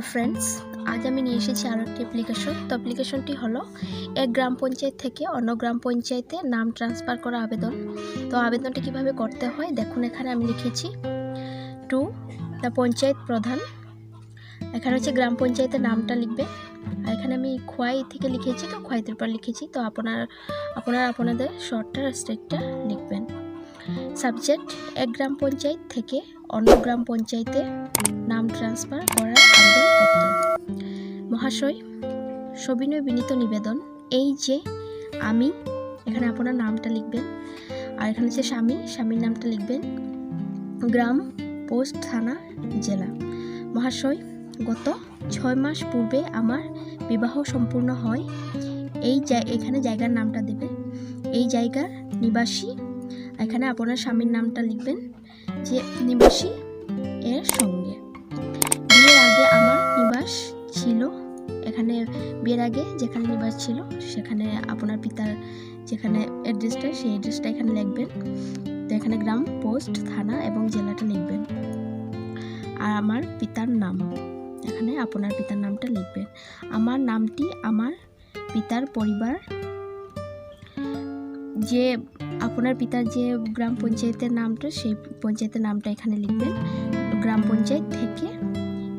Hello friends, আজ আমি নিয়ে এসেছি আরও একটি অ্যাপ্লিকেশন তো অ্যাপ্লিকেশনটি হলো এক গ্রাম পঞ্চায়েত থেকে অন্য গ্রাম পঞ্চায়েতে নাম ট্রান্সফার করা আবেদন। তো আবেদনটি কীভাবে করতে হয় দেখুন, এখানে আমি লিখেছি। টু, দ্য পঞ্চায়েত প্রধান। এখানে হচ্ছে গ্রাম পঞ্চায়েতের নামটা লিখবে। আর এখানে আমি খোয়াই থেকে লিখেছি, তো খোয়াইতের পর লিখেছি। তো আপনার, আপনারা, আপনাদের শর্টটা স্টেটটা লিখবেন। সাবজেক্ট এক গ্রাম পঞ্চায়েত থেকে অন্য গ্রাম পঞ্চায়েতে নাম ট্রান্সফার করার আবেদনপত্র মহাশয়, সবিনয় বিনীত নিবেদন। এই যে আমি, এখানে আপনার নামটা লিখবেন। আর এখানে হচ্ছে স্বামী, স্বামীর নামটা লিখবেন। গ্রাম, পোস্ট, থানা, জেলা। মহাশয়, গত ছয় মাস পূর্বে আমার বিবাহ সম্পূর্ণ হয়। এই এখানে জায়গার নামটা দেবে। এই জায়গার নিবাসী এখানে আপনার স্বামীর নামটা লিখবেন যে নিবাসী এর সঙ্গে। বিয়ের আগে আমার নিবাস ছিল, এখানে বিয়ের আগে যেখানে নিবাস ছিল, সেখানে আপনার পিতার যেখানে অ্যাড্রেসটা সেই অ্যাড্রেসটা এখানে লিখবেন। তো এখানে গ্রাম, পোস্ট, থানা এবং জেলাটা লিখবেন। আর আমার পিতার নাম, এখানে আপনার পিতার নামটা লিখবেন। আমার নামটি আমার পিতার পরিবার যে আপনার পিতার যে গ্রাম পঞ্চায়েতের নামটা, সেই পঞ্চায়েতের নামটা এখানে লিখবেন। গ্রাম পঞ্চায়েত থেকে,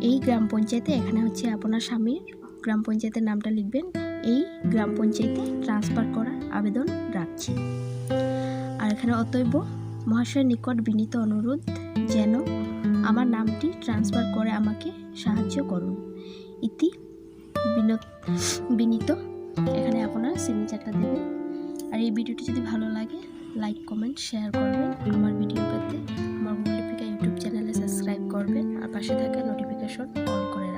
এই গ্রাম পঞ্চায়েতে এখানে হচ্ছে আপনার স্বামীর গ্রাম পঞ্চায়েতের নামটা লিখবেন। এই গ্রাম পঞ্চায়েতে ট্রান্সফার করার আবেদন রাখছি। আর এখানে অতএব মহাশয়ের নিকট বিনীত অনুরোধ যেন আমার নামটি ট্রান্সফার করে আমাকে সাহায্য করুন। ইতি বিনীত এখানে আপনার সিগনেচারটা দেবেন। আর এই ভিডিওটি যদি ভালো লাগে লাইক কমেন্ট শেয়ার করবেন আমার ভিডিও পেতে। আমার মল্লিপিকা ইউটিউব চ্যানেলে সাবস্ক্রাইব করবেন আর পাশে থাকা নোটিফিকেশন অন করবেন